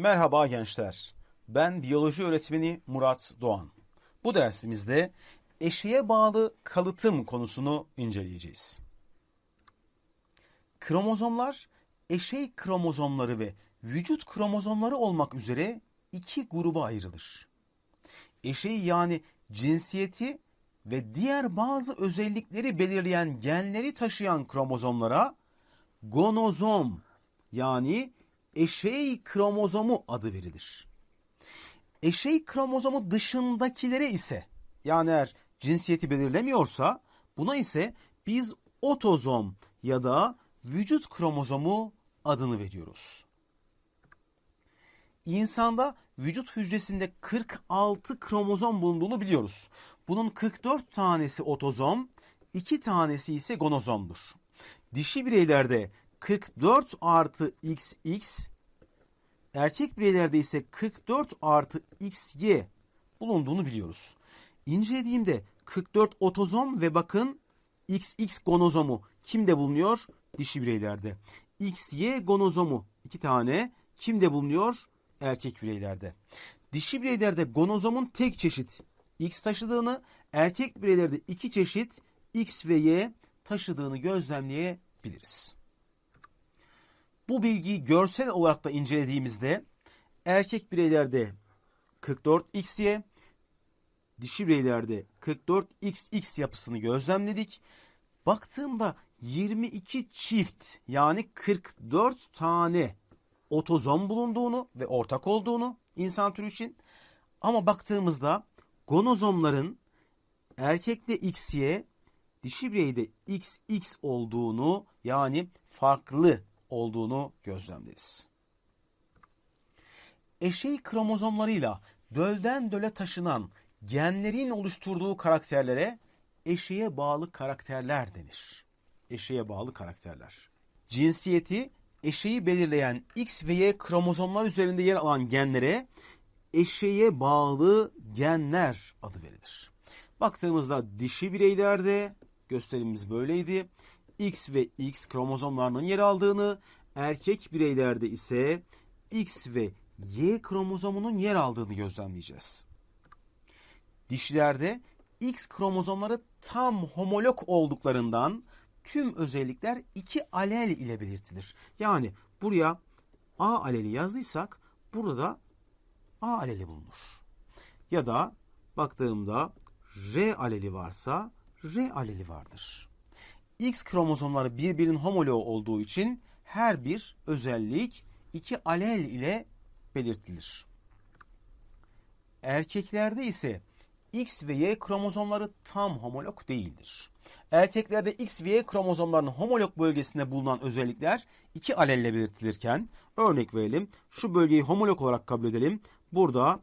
Merhaba gençler. Ben biyoloji öğretmeni Murat Doğan. Bu dersimizde eşeğe bağlı kalıtım konusunu inceleyeceğiz. Kromozomlar, eşey kromozomları ve vücut kromozomları olmak üzere iki gruba ayrılır. Eşeği yani cinsiyeti ve diğer bazı özellikleri belirleyen genleri taşıyan kromozomlara gonozom yani eşey kromozomu adı verilir. Eşey kromozomu dışındakilere ise yani eğer cinsiyeti belirlemiyorsa buna ise biz otozom ya da vücut kromozomu adını veriyoruz. İnsanda vücut hücresinde 46 kromozom bulunduğunu biliyoruz. Bunun 44 tanesi otozom, 2 tanesi ise gonozomdur. Dişi bireylerde 44 artı XX, erkek bireylerde ise 44 artı XY bulunduğunu biliyoruz. İncelediğimde 44 otozom ve bakın XX gonozomu kimde bulunuyor? Dişi bireylerde. XY gonozomu iki tane kimde bulunuyor? Erkek bireylerde. Dişi bireylerde gonozomun tek çeşit X taşıdığını, erkek bireylerde iki çeşit X ve Y taşıdığını gözlemleyebiliriz. Bu bilgiyi görsel olarak da incelediğimizde erkek bireylerde 44XY, dişi bireylerde 44XX yapısını gözlemledik. Baktığımda 22 çift yani 44 tane otozom bulunduğunu ve ortak olduğunu insan türü için ama baktığımızda gonozomların erkekte XY, dişi bireyde XX olduğunu yani farklı olduğunu gözlemleriz. Eşey kromozomlarıyla dölden döle taşınan genlerin oluşturduğu karakterlere eşeğe bağlı karakterler denir. Eşeğe bağlı karakterler. Cinsiyeti eşeği belirleyen X ve Y kromozomlar üzerinde yer alan genlere eşeğe bağlı genler adı verilir. Baktığımızda dişi bireylerde gösterimimiz böyleydi. X ve X kromozomlarının yer aldığını, erkek bireylerde ise X ve Y kromozomunun yer aldığını gözlemleyeceğiz. Dişilerde X kromozomları tam homolog olduklarından tüm özellikler iki alel ile belirtilir. Yani buraya A aleli yazdıysak burada da A aleli bulunur. Ya da baktığımda R aleli varsa R aleli vardır. X kromozomları birbirinin homoloğu olduğu için her bir özellik iki alel ile belirtilir. Erkeklerde ise X ve Y kromozomları tam homolog değildir. Erkeklerde X ve Y kromozomlarının homolog bölgesinde bulunan özellikler iki alelle belirtilirken örnek verelim. Şu bölgeyi homolog olarak kabul edelim. Burada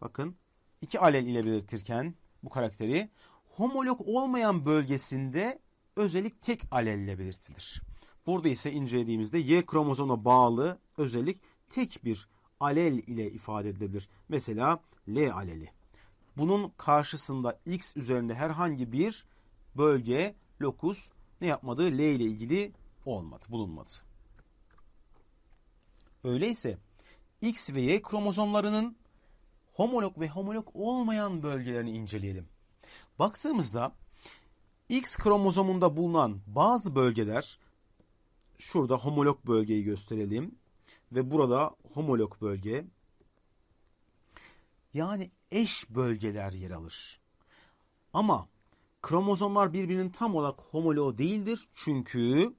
bakın iki alel ile belirtirken bu karakteri homolog olmayan bölgesinde özellik tek alelle belirtilir. Burada ise incelediğimizde Y kromozoma bağlı özellik tek bir alel ile ifade edilebilir. Mesela L aleli. Bunun karşısında X üzerinde herhangi bir bölge, lokus ne yapmadı? L ile ilgili olmadı, bulunmadı. Öyleyse X ve Y kromozomlarının homolog ve homolog olmayan bölgelerini inceleyelim. Baktığımızda X kromozomunda bulunan bazı bölgeler şurada homolog bölgeyi gösterelim ve burada homolog bölge yani eş bölgeler yer alır. Ama kromozomlar birbirinin tam olarak homoloğu değildir. Çünkü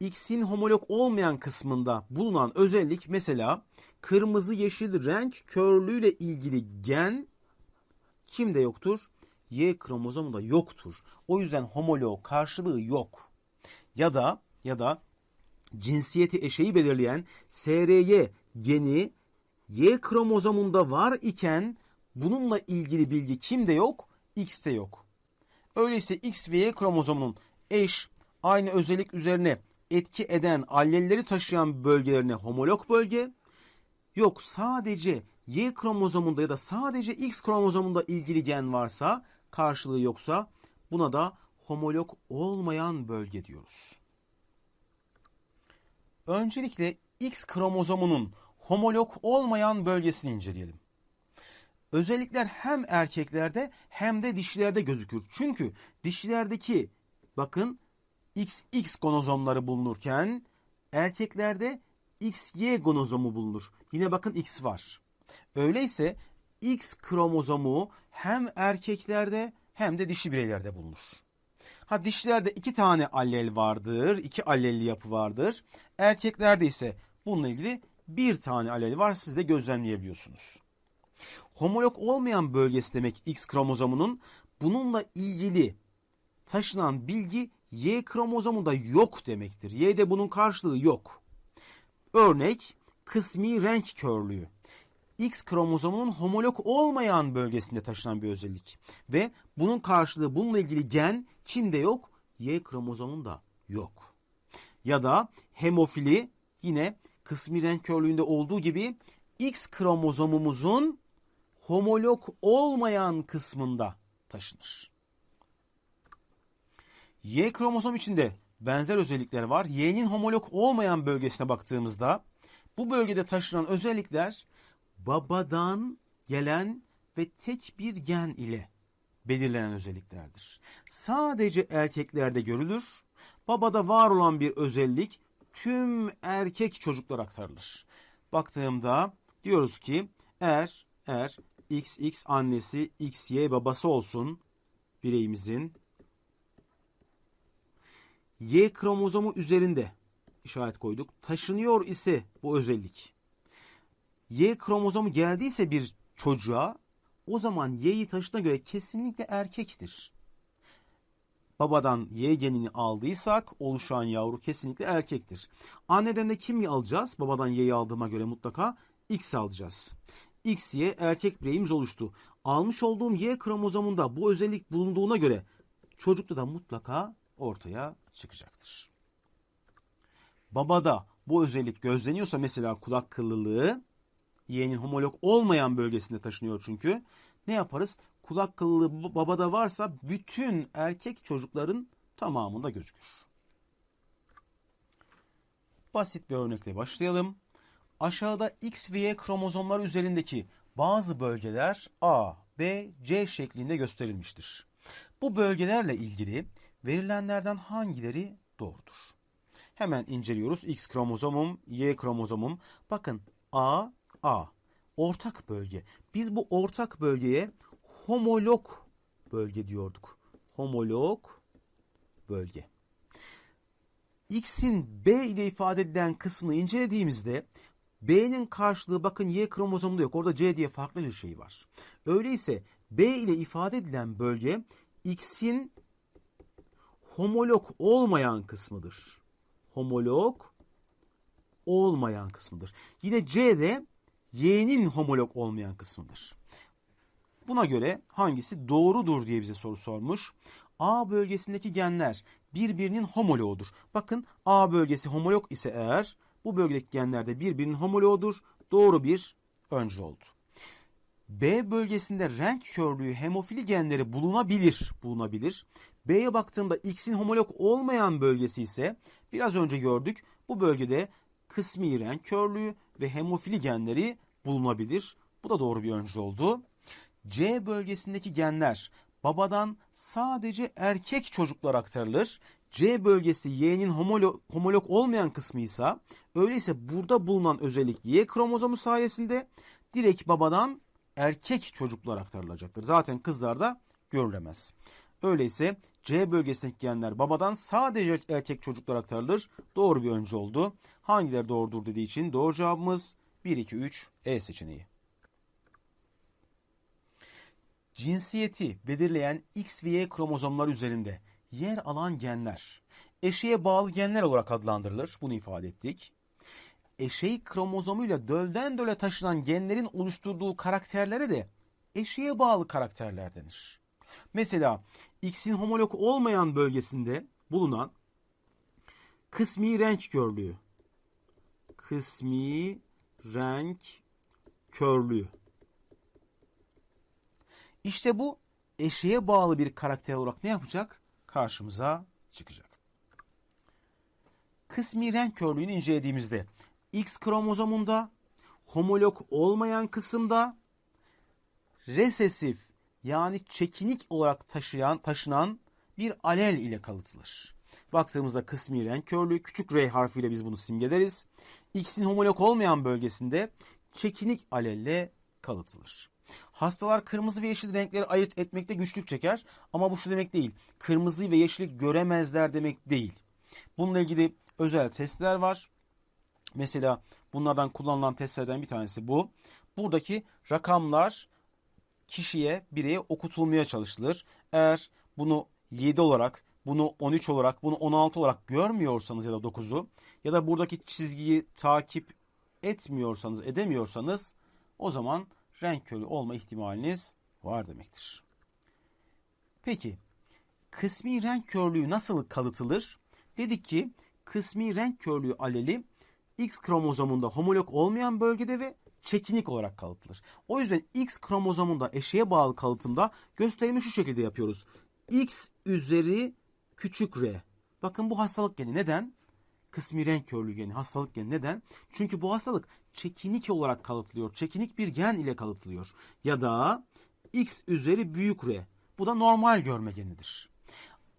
X'in homolog olmayan kısmında bulunan özellik mesela kırmızı yeşil renk körlüğüyle ilgili gen kimde yoktur? Y kromozomunda yoktur. O yüzden homolog karşılığı yok. Ya da ya da cinsiyeti eşeği belirleyen SRY geni Y kromozomunda var iken bununla ilgili bilgi kimde yok? X'te yok. Öyleyse X ve Y kromozomunun eş, aynı özellik üzerine etki eden allelleri taşıyan bölgelerine homolog bölge, yok sadece Y kromozomunda ya da sadece X kromozomunda ilgili gen varsa, karşılığı yoksa buna da homolog olmayan bölge diyoruz. Öncelikle X kromozomunun homolog olmayan bölgesini inceleyelim. Özellikler hem erkeklerde hem de dişilerde gözükür. Çünkü dişilerdeki bakın XX gonozomları bulunurken erkeklerde XY gonozomu bulunur. Yine bakın X var. Öyleyse X kromozomu hem erkeklerde hem de dişi bireylerde bulunur. Ha dişilerde iki tane allel vardır, iki allelli yapı vardır. Erkeklerde ise bununla ilgili bir tane allel var. Siz de gözlemleyebiliyorsunuz. Homolog olmayan bölgesi demek X kromozomunun bununla ilgili taşınan bilgi Y kromozomunda yok demektir. Y'de bunun karşılığı yok. Örnek kısmi renk körlüğü. X kromozomunun homolog olmayan bölgesinde taşınan bir özellik. Ve bunun karşılığı bununla ilgili gen kimde yok? Y kromozomunda yok. Ya da hemofili yine kısmi renk körlüğünde olduğu gibi X kromozomumuzun homolog olmayan kısmında taşınır. Y kromozom içinde benzer özellikler var. Y'nin homolog olmayan bölgesine baktığımızda bu bölgede taşınan özellikler babadan gelen ve tek bir gen ile belirlenen özelliklerdir. Sadece erkeklerde görülür. Babada var olan bir özellik tüm erkek çocuklar aktarılır. Baktığımda diyoruz ki eğer eğer XX annesi XY babası olsun bireyimizin Y kromozomu üzerinde işaret koyduk. Taşınıyor ise bu özellik. Y kromozomu geldiyse bir çocuğa o zaman Y'yi taşına göre kesinlikle erkektir. Babadan Y genini aldıysak oluşan yavru kesinlikle erkektir. Anneden de kim alacağız? Babadan Y'yi aldığıma göre mutlaka X alacağız. XY erkek bireyimiz oluştu. Almış olduğum Y kromozomunda bu özellik bulunduğuna göre çocukta da mutlaka ortaya çıkacaktır. Babada bu özellik gözleniyorsa mesela kulak kıllılığı Y'nin homolog olmayan bölgesinde taşınıyor çünkü. Ne yaparız? Kulak kıllılığı babada varsa bütün erkek çocukların tamamında gözükür. Basit bir örnekle başlayalım. Aşağıda X ve Y kromozomlar üzerindeki bazı bölgeler A, B, C şeklinde gösterilmiştir. Bu bölgelerle ilgili verilenlerden hangileri doğrudur? Hemen inceliyoruz. X kromozomum, Y kromozomum. Bakın A, A. Ortak bölge. Biz bu ortak bölgeye homolog bölge diyorduk. Homolog bölge. X'in B ile ifade edilen kısmını incelediğimizde B'nin karşılığı bakın Y kromozomunda yok. Orada C diye farklı bir şey var. Öyleyse B ile ifade edilen bölge X'in homolog olmayan kısmıdır. Homolog olmayan kısmıdır. Yine C de Y'nin homolog olmayan kısmıdır. Buna göre hangisi doğrudur diye bize soru sormuş. A bölgesindeki genler birbirinin homologudur. Bakın A bölgesi homolog ise eğer bu bölgedeki genler de birbirinin homologudur. Doğru bir öncü oldu. B bölgesinde renk körlüğü hemofili genleri bulunabilir. Bulunabilir. B'ye baktığımda X'in homolog olmayan bölgesi ise biraz önce gördük. Bu bölgede kısmi renk körlüğü ve hemofili genleri bulunabilir. Bu da doğru bir öncü oldu. C bölgesindeki genler babadan sadece erkek çocuklar aktarılır. C bölgesi Y'nin homolog, homolog olmayan kısmı ise öyleyse burada bulunan özellik Y kromozomu sayesinde direkt babadan erkek çocuklar aktarılacaktır. Zaten kızlarda görülemez. Öyleyse C bölgesindeki genler babadan sadece erkek çocuklar aktarılır. Doğru bir öncü oldu. Hangileri doğrudur dediği için doğru cevabımız 1, 2, 3 E seçeneği. Cinsiyeti belirleyen X ve Y kromozomlar üzerinde yer alan genler eşeğe bağlı genler olarak adlandırılır. Bunu ifade ettik. Eşey kromozomuyla dölden döle taşınan genlerin oluşturduğu karakterlere de eşeğe bağlı karakterler denir. Mesela X'in homolog olmayan bölgesinde bulunan kısmi renk körlüğü, kısmi renk körlüğü. İşte bu eşeğe bağlı bir karakter olarak ne yapacak? Karşımıza çıkacak. Kısmi renk körlüğünü incelediğimizde X kromozomunda homolog olmayan kısımda resesif yani çekinik olarak taşıyan taşınan bir alel ile kalıtılır. Baktığımızda kısmi renk körlüğü küçük R harfiyle biz bunu simgeleriz. X'in homolog olmayan bölgesinde çekinik alelle kalıtılır. Hastalar kırmızı ve yeşil renkleri ayırt etmekte güçlük çeker ama bu şu demek değil. Kırmızı ve yeşili göremezler demek değil. Bununla ilgili özel testler var. Mesela bunlardan kullanılan testlerden bir tanesi bu. Buradaki rakamlar kişiye, bireye okutulmaya çalışılır. Eğer bunu 7 olarak, bunu 13 olarak, bunu 16 olarak görmüyorsanız ya da 9'u ya da buradaki çizgiyi takip etmiyorsanız, edemiyorsanız o zaman renk körü olma ihtimaliniz var demektir. Peki kısmi renk körlüğü nasıl kalıtılır? Dedik ki kısmi renk körlüğü aleli X kromozomunda homolog olmayan bölgede ve çekinik olarak kalıtılır. O yüzden X kromozomunda eşeğe bağlı kalıtımda gösterimi şu şekilde yapıyoruz. X üzeri küçük r. Bakın bu hastalık geni. Neden? Kısmi renk körlüğü geni, hastalık geni. Neden? Çünkü bu hastalık çekinik olarak kalıtılıyor. Çekinik bir gen ile kalıtılıyor. Ya da X üzeri büyük R. Bu da normal görme genidir.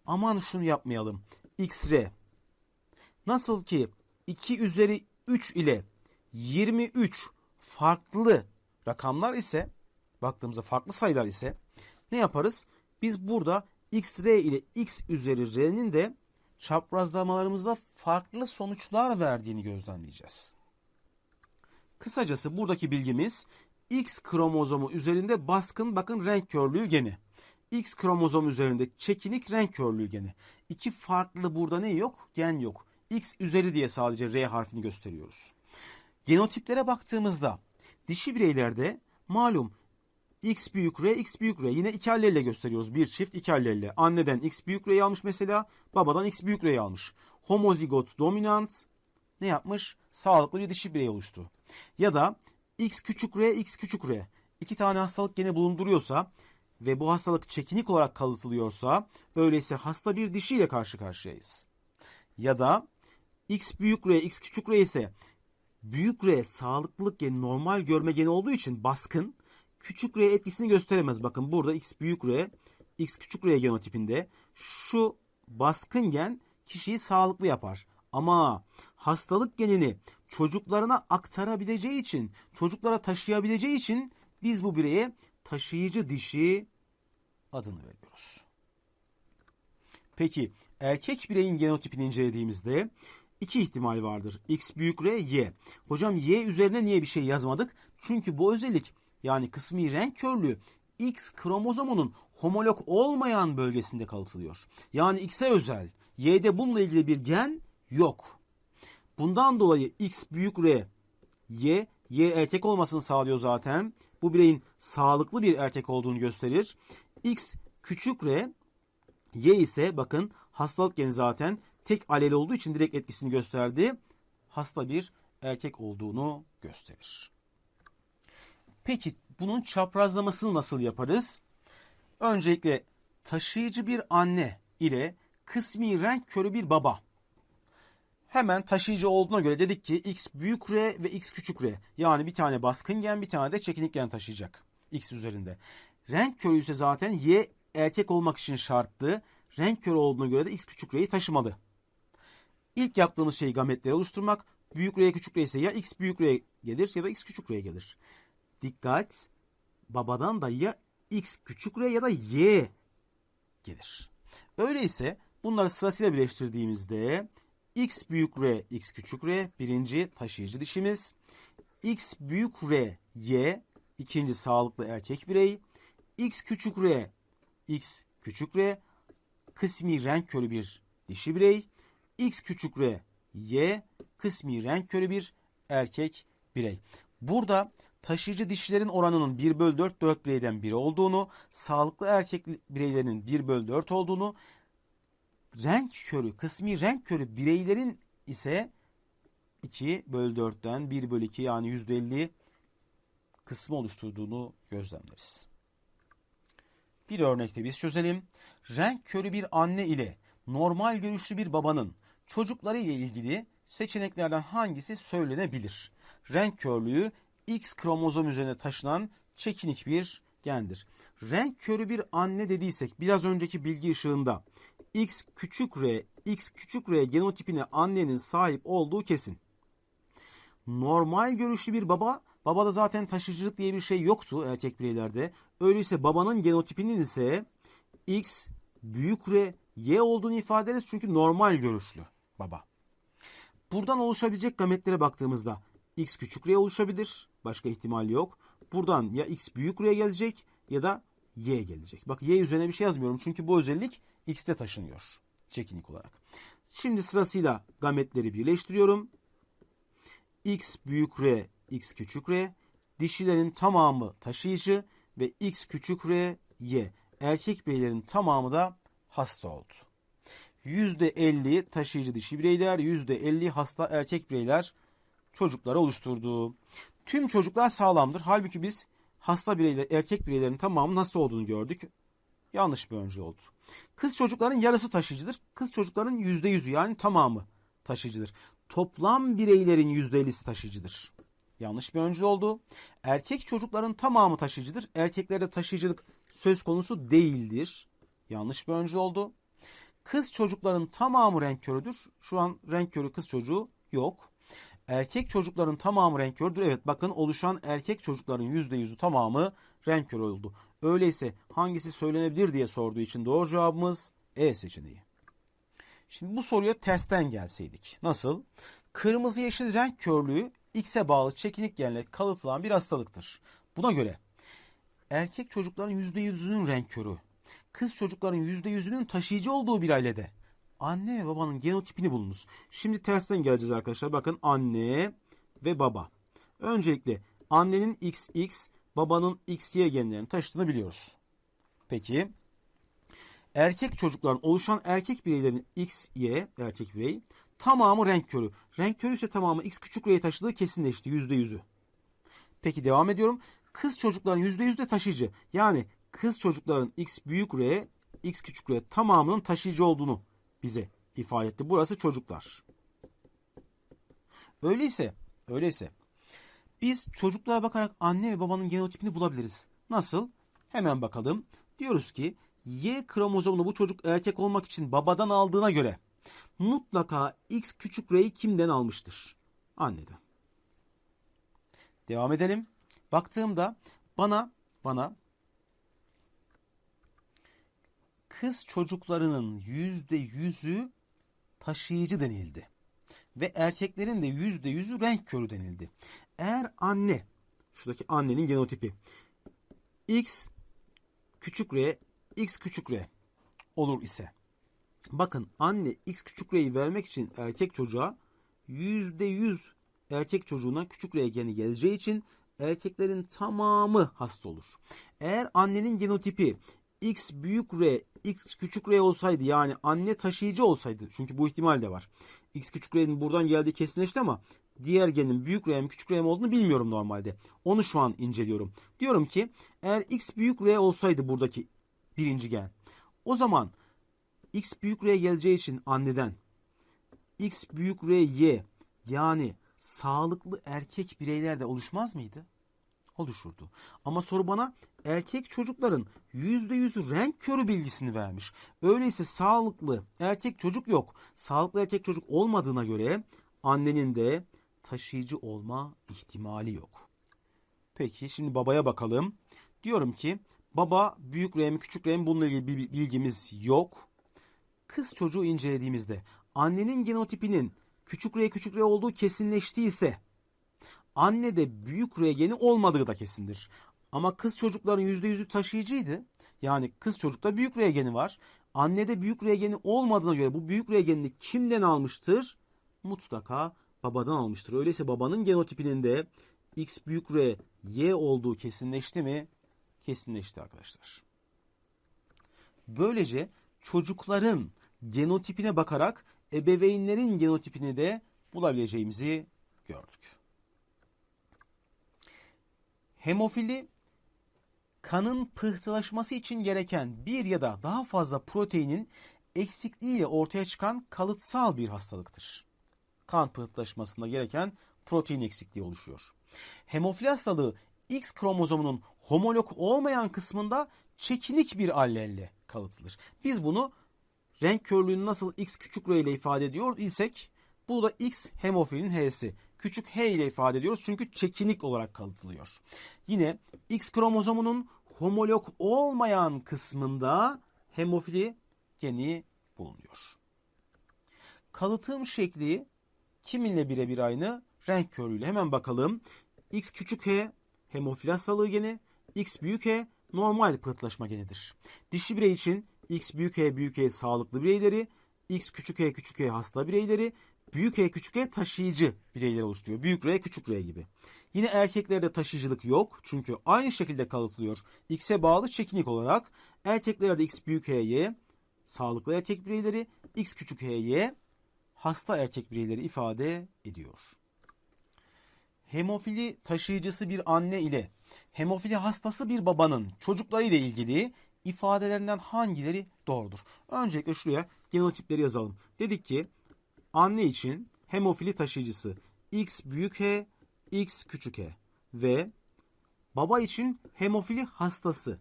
Aman şunu yapmayalım. XR. Nasıl ki 2 üzeri 3 ile 23 farklı rakamlar ise baktığımızda farklı sayılar ise ne yaparız? Biz burada xr ile x üzeri r'nin de çaprazlamalarımızda farklı sonuçlar verdiğini gözlemleyeceğiz. Kısacası buradaki bilgimiz X kromozomu üzerinde baskın bakın renk körlüğü geni. X kromozom üzerinde çekinik renk körlüğü geni. İki farklı burada ne yok? Gen yok. X üzeri diye sadece R harfini gösteriyoruz. Genotiplere baktığımızda dişi bireylerde malum X büyük R, X büyük R. Yine iki hallelle gösteriyoruz. Bir çift iki hallelle. Anneden X büyük R'yi almış mesela. Babadan X büyük R'yi almış. Homozigot dominant ne yapmış? Sağlıklı bir dişi birey oluştu. Ya da X küçük R, X küçük R. İki tane hastalık gene bulunduruyorsa ve bu hastalık çekinik olarak kalıtılıyorsa öyleyse hasta bir dişiyle karşı karşıyayız. Ya da X büyük R, X küçük R ise büyük R sağlıklılık geni normal görme geni olduğu için baskın küçük R etkisini gösteremez. Bakın burada X büyük R, X küçük R genotipinde şu baskın gen kişiyi sağlıklı yapar. Ama hastalık genini çocuklarına aktarabileceği için, çocuklara taşıyabileceği için biz bu bireye taşıyıcı dişi adını veriyoruz. Peki erkek bireyin genotipini incelediğimizde iki ihtimal vardır. X büyük R, Y. Hocam Y üzerine niye bir şey yazmadık? Çünkü bu özellik yani kısmi renk körlüğü X kromozomunun homolog olmayan bölgesinde kalıtılıyor. Yani X'e özel. Y'de bununla ilgili bir gen yok. Bundan dolayı X büyük R, Y, Y erkek olmasını sağlıyor zaten. Bu bireyin sağlıklı bir erkek olduğunu gösterir. X küçük R, Y ise bakın hastalık geni zaten tek alel olduğu için direkt etkisini gösterdi. Hasta bir erkek olduğunu gösterir. Peki bunun çaprazlamasını nasıl yaparız? Öncelikle taşıyıcı bir anne ile kısmi renk körü bir baba. Hemen taşıyıcı olduğuna göre dedik ki x büyük R ve x küçük R. Yani bir tane baskın gen bir tane de çekinik gen taşıyacak. X üzerinde. Renk körü ise zaten Y erkek olmak için şarttı. Renk körü olduğuna göre de x küçük R'yi taşımalı. İlk yaptığımız şey gametleri oluşturmak. Büyük R küçük R ise ya x büyük R gelir ya da x küçük R gelir. Dikkat! Babadan da ya x küçük R ya da y gelir. Öyleyse bunları sırasıyla birleştirdiğimizde x büyük R, x küçük R birinci taşıyıcı dişimiz. x büyük R, y ikinci sağlıklı erkek birey. x küçük R, x küçük R kısmi renk körü bir dişi birey. X küçük R, y kısmi renk körü bir erkek birey. Burada taşıyıcı dişilerin oranının 1 bölü 4 4 bireyden biri olduğunu, sağlıklı erkek bireylerinin 1 bölü 4 olduğunu, renk körü, kısmi renk körü bireylerin ise 2 bölü 4'ten 1 bölü 2 yani %50 kısmı oluşturduğunu gözlemleriz. Bir örnekte biz çözelim. Renk körü bir anne ile normal görüşlü bir babanın çocukları ile ilgili seçeneklerden hangisi söylenebilir? Renk körlüğü X kromozom üzerine taşınan çekinik bir gendir. Renk körü bir anne dediysek biraz önceki bilgi ışığında X küçük r, X küçük r genotipine annenin sahip olduğu kesin. Normal görüşlü bir baba, babada zaten taşıyıcılık diye bir şey yoktu erkek bireylerde. Öyleyse babanın genotipinin ise X büyük R, Y olduğunu ifade ederiz çünkü normal görüşlü baba. Buradan oluşabilecek gametlere baktığımızda X küçük R oluşabilir. Başka ihtimal yok. Buradan ya X büyük R gelecek ya da Y gelecek. Bak Y üzerine bir şey yazmıyorum çünkü bu özellik X'te taşınıyor. Çekinik olarak. Şimdi sırasıyla gametleri birleştiriyorum. X büyük R, X küçük R. Dişilerin tamamı taşıyıcı ve X küçük R, Y. Erkek bireylerin tamamı da hasta oldu. %50 taşıyıcı dişi bireyler, %50 hasta erkek bireyler çocukları oluşturdu. Tüm çocuklar sağlamdır. Halbuki biz hasta bireyler, erkek bireylerin tamamının hasta olduğunu gördük. Yanlış bir öncü oldu. Kız çocukların yarısı taşıyıcıdır. Kız çocukların %100'ü yani tamamı taşıyıcıdır. Toplam bireylerin %50'si taşıyıcıdır. Yanlış bir öncü oldu. Erkek çocukların tamamı taşıyıcıdır. Erkeklerde taşıyıcılık söz konusu değildir. Yanlış bir öncü oldu. Kız çocukların tamamı renk körüdür. Şu an renk körü kız çocuğu yok. Erkek çocukların tamamı renk kördür. Evet bakın oluşan erkek çocukların %100'ü tamamı renk körü oldu. Öyleyse hangisi söylenebilir diye sorduğu için doğru cevabımız E seçeneği. Şimdi bu soruya tersten gelseydik. Nasıl? Kırmızı yeşil renk körlüğü X'e bağlı çekinik genle kalıtılan bir hastalıktır. Buna göre erkek çocukların %100'ünün renk körü, kız çocukların %100'ünün taşıyıcı olduğu bir ailede anne ve babanın genotipini bulunuz. Şimdi tersten geleceğiz arkadaşlar. Bakın anne ve baba. Öncelikle annenin XX, babanın XY genlerini taşıdığını biliyoruz. Peki erkek çocukların oluşan erkek bireylerin XY erkek birey tamamı renk körü. Renk körü ise tamamı X küçük R'ye taşıdığı kesinleşti %100'ü. Peki devam ediyorum. Kız çocukların %100 de taşıyıcı. Yani kız çocukların X büyük R, X küçük R tamamının taşıyıcı olduğunu bize ifade etti. Burası çocuklar. Öyleyse, öyleyse biz çocuklara bakarak anne ve babanın genotipini bulabiliriz. Nasıl? Hemen bakalım. Diyoruz ki Y kromozomunu bu çocuk erkek olmak için babadan aldığına göre mutlaka X küçük R'yi kimden almıştır? Anneden. Devam edelim. Baktığımda bana bana kız çocuklarının yüzde yüzü taşıyıcı denildi. Ve erkeklerin de yüzde yüzü renk körü denildi. Eğer anne, şuradaki annenin genotipi X küçük R, X küçük R olur ise bakın anne X küçük R'yi vermek için erkek çocuğa yüzde yüz erkek çocuğuna küçük R geni geleceği için erkeklerin tamamı hasta olur. Eğer annenin genotipi X büyük R, X küçük R olsaydı yani anne taşıyıcı olsaydı çünkü bu ihtimal de var. X küçük R'nin buradan geldiği kesinleşti ama diğer genin büyük R küçük R olduğunu bilmiyorum normalde. Onu şu an inceliyorum. Diyorum ki eğer X büyük R olsaydı buradaki birinci gen o zaman X büyük R geleceği için anneden X büyük R Y yani sağlıklı erkek bireyler de oluşmaz mıydı? Oluşurdu. Ama soru bana erkek çocukların %100'ü renk körü bilgisini vermiş. Öyleyse sağlıklı erkek çocuk yok. Sağlıklı erkek çocuk olmadığına göre annenin de taşıyıcı olma ihtimali yok. Peki şimdi babaya bakalım. Diyorum ki baba büyük R mi küçük R mi bununla ilgili bir bilgimiz yok. Kız çocuğu incelediğimizde annenin genotipinin küçük R küçük R olduğu kesinleştiyse anne de büyük R geni olmadığı da kesindir. Ama kız çocukların %100'ü taşıyıcıydı. Yani kız çocukta büyük R geni var. Annede büyük R geni olmadığına göre bu büyük R genini kimden almıştır? Mutlaka babadan almıştır. Öyleyse babanın genotipinin de X büyük R Y olduğu kesinleşti mi? Kesinleşti arkadaşlar. Böylece çocukların genotipine bakarak ebeveynlerin genotipini de bulabileceğimizi gördük. Hemofili kanın pıhtılaşması için gereken bir ya da daha fazla proteinin eksikliğiyle ortaya çıkan kalıtsal bir hastalıktır. Kan pıhtılaşmasında gereken protein eksikliği oluşuyor. Hemofili hastalığı X kromozomunun homolog olmayan kısmında çekinik bir allelle kalıtılır. Biz bunu renk körlüğünü nasıl X küçük r ile ifade ediyor isek bu da X hemofilin H'si. Küçük H ile ifade ediyoruz çünkü çekinik olarak kalıtılıyor. Yine X kromozomunun homolog olmayan kısmında hemofili geni bulunuyor. Kalıtım şekli kiminle birebir aynı? Renk körlüğüyle. Hemen bakalım. X küçük H hemofili hastalığı geni, X büyük H normal pıhtılaşma genidir. Dişi birey için X büyük H büyük H sağlıklı bireyleri, X küçük H küçük H hasta bireyleri, büyük H küçük H taşıyıcı bireyler oluşturuyor. Büyük R küçük R gibi. Yine erkeklerde taşıyıcılık yok çünkü aynı şekilde kalıtılıyor. X'e bağlı çekinik olarak erkeklerde X büyük H'ye sağlıklı erkek bireyleri, X küçük H'ye hasta erkek bireyleri ifade ediyor. Hemofili taşıyıcısı bir anne ile hemofili hastası bir babanın çocukları ile ilgili ifadelerinden hangileri doğrudur? Öncelikle şuraya genotipleri yazalım. Dedik ki anne için hemofili taşıyıcısı X büyük H, X küçük H ve baba için hemofili hastası.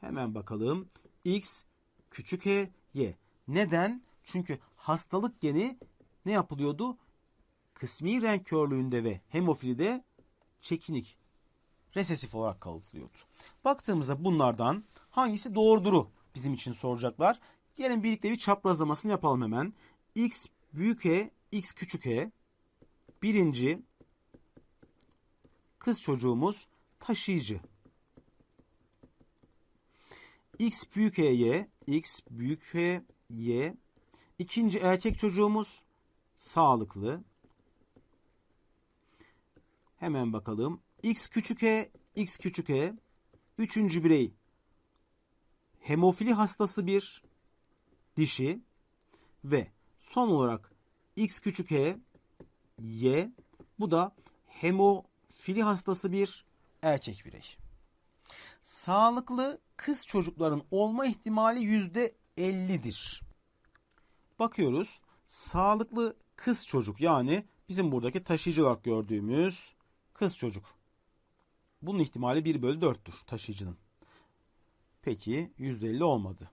Hemen bakalım. X küçük H, Y. Neden? Çünkü hastalık geni ne yapılıyordu? Kısmi renk körlüğünde ve hemofilide çekinik, resesif olarak kalıtılıyordu. Baktığımızda bunlardan hangisi doğruduru bizim için soracaklar. Gelin birlikte bir çaprazlamasını yapalım hemen. X büyük H, X küçük H. Birinci kız çocuğumuz taşıyıcı. X büyük H, Y, X büyük H, Y. İkinci erkek çocuğumuz sağlıklı. Hemen bakalım. X küçük e, X küçük e. Üçüncü birey hemofili hastası bir dişi ve son olarak X küçük e, Y bu da hemofili hastası bir erkek birey. Sağlıklı kız çocukların olma ihtimali yüzde 50'dir. Bakıyoruz. Sağlıklı kız çocuk yani bizim buradaki taşıyıcı olarak gördüğümüz kız çocuk. Bunun ihtimali 1 bölü 4'tür taşıyıcının. Peki %50 olmadı.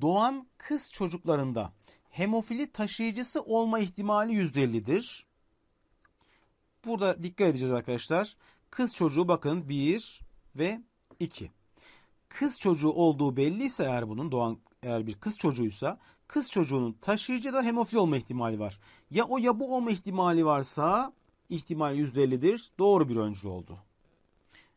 Doğan kız çocuklarında hemofili taşıyıcısı olma ihtimali %50'dir. Burada dikkat edeceğiz arkadaşlar. Kız çocuğu bakın 1 ve 2. Kız çocuğu olduğu belliyse eğer bunun doğan eğer bir kız çocuğuysa kız çocuğunun taşıyıcı da hemofili olma ihtimali var. Ya o ya bu olma ihtimali varsa ihtimal %50'dir. Doğru bir öncül oldu.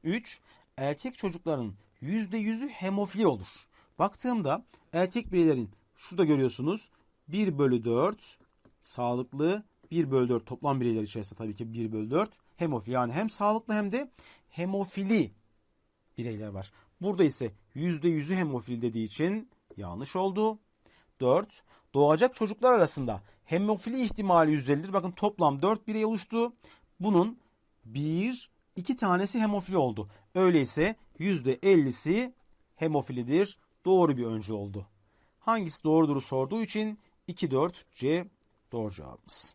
3. Erkek çocukların %100'ü hemofili olur. Baktığımda erkek bireylerin şurada görüyorsunuz 1 bölü 4 sağlıklı 1 bölü 4 toplam bireyler içerisinde tabii ki 1 bölü 4 hemofili yani hem sağlıklı hem de hemofili bireyler var. Burada ise %100'ü hemofili dediği için yanlış oldu. 4. Doğacak çocuklar arasında hemofili ihtimali %50'dir. Bakın toplam 4 birey oluştu. Bunun 1, 2 tanesi hemofili oldu. Öyleyse %50'si hemofilidir. Doğru bir öncü oldu. Hangisi doğrudur sorduğu için 2, 4, C doğru cevabımız.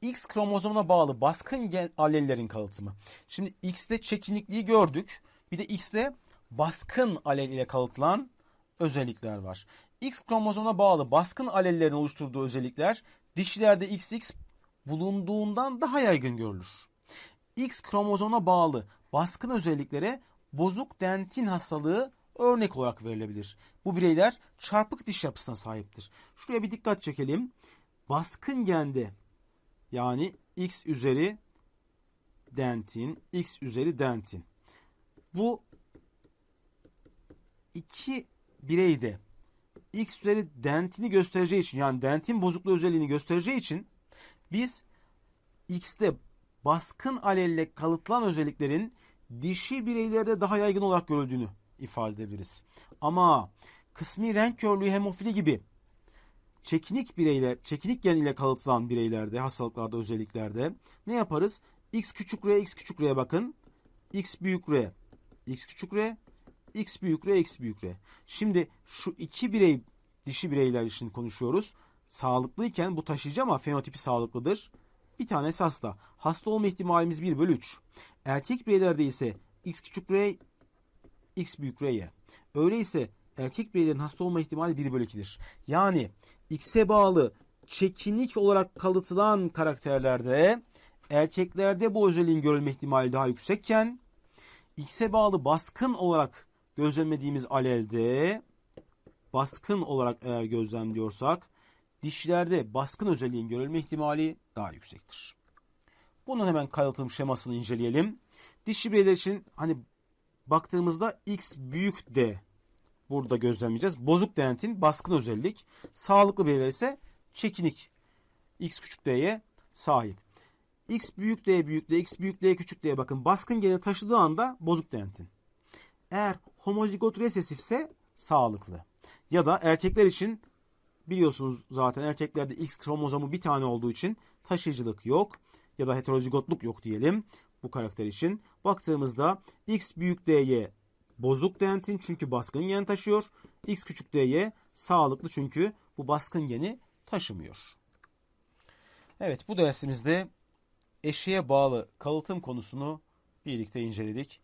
X kromozomuna bağlı baskın gen allellerin kalıtımı. Şimdi X'te çekinikliği gördük. Bir de X'te baskın alel ile kalıtılan özellikler var. X kromozomuna bağlı baskın alellerin oluşturduğu özellikler dişilerde XX bulunduğundan daha yaygın görülür. X kromozomuna bağlı baskın özelliklere bozuk dentin hastalığı örnek olarak verilebilir. Bu bireyler çarpık diş yapısına sahiptir. Şuraya bir dikkat çekelim. Baskın gende yani X üzeri dentin, X üzeri dentin. Bu iki birey de X üzeri dentini göstereceği için yani dentin bozukluğu özelliğini göstereceği için biz X'te baskın alelle kalıtılan özelliklerin dişi bireylerde daha yaygın olarak görüldüğünü ifade edebiliriz. Ama kısmi renk körlüğü hemofili gibi çekinik bireyler, çekinik gen ile kalıtılan bireylerde, hastalıklarda, özelliklerde ne yaparız? X küçük R, X küçük R'ye bakın. X büyük R, X küçük R, X büyük R, X büyük R. Şimdi şu iki birey, dişi bireyler için konuşuyoruz. Sağlıklıyken bu taşıyıcı ama fenotipi sağlıklıdır. Bir tanesi hasta. Hasta olma ihtimalimiz 1 bölü 3. Erkek bireylerde ise x küçük r, x büyük r'ye. Öyleyse erkek bireylerin hasta olma ihtimali 1 bölü 2'dir. Yani x'e bağlı çekinik olarak kalıtılan karakterlerde erkeklerde bu özelliğin görülme ihtimali daha yüksekken x'e bağlı baskın olarak gözlemlediğimiz alelde baskın olarak eğer gözlemliyorsak dişlerde baskın özelliğin görülme ihtimali daha yüksektir. Bunun hemen kalıtım şemasını inceleyelim. Dişi bireyler için hani baktığımızda x büyük D burada gözlemleyeceğiz. Bozuk dentin baskın özellik. Sağlıklı bireyler ise çekinik x küçük d'ye sahip. x büyük d büyük d, x büyük d küçük d'ye bakın. Baskın geni taşıdığı anda bozuk dentin. Eğer homozigot resesifse sağlıklı. Ya da erkekler için biliyorsunuz zaten erkeklerde X kromozomu bir tane olduğu için taşıyıcılık yok ya da heterozigotluk yok diyelim bu karakter için. Baktığımızda X büyük D'ye bozuk dentin çünkü baskın gen taşıyor. X küçük D'ye sağlıklı çünkü bu baskın geni taşımıyor. Evet bu dersimizde eşeğe bağlı kalıtım konusunu birlikte inceledik.